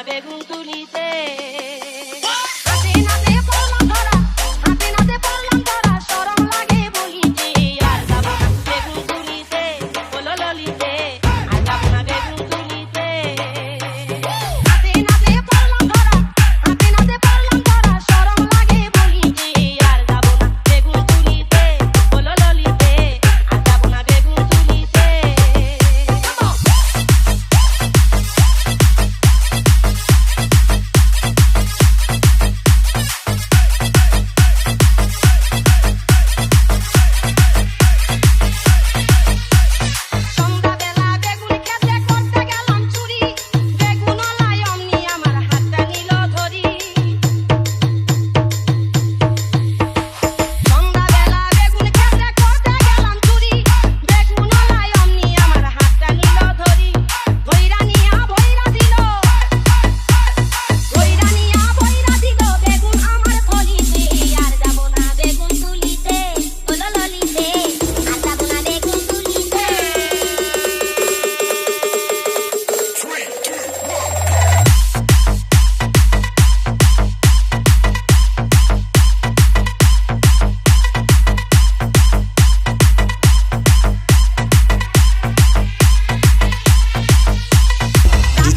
I cabe gunculite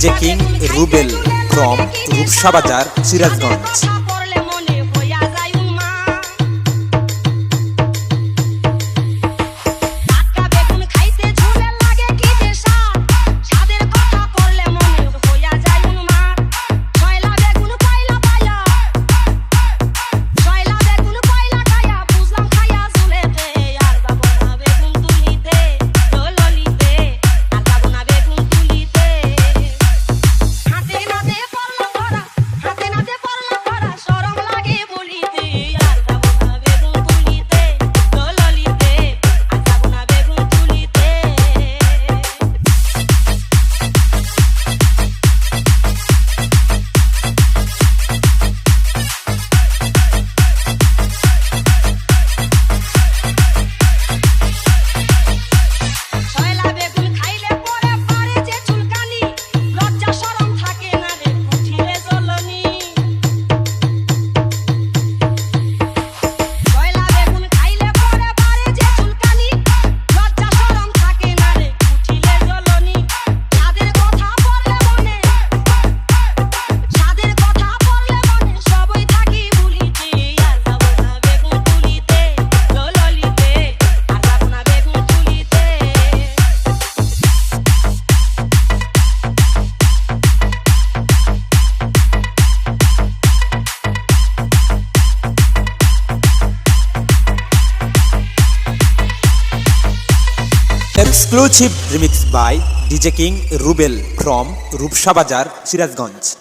যে king Rubel from Rupsa Bazar Sirajganj exclusive remix by DJ king Rubel from Rupsa Bazar Sirajganj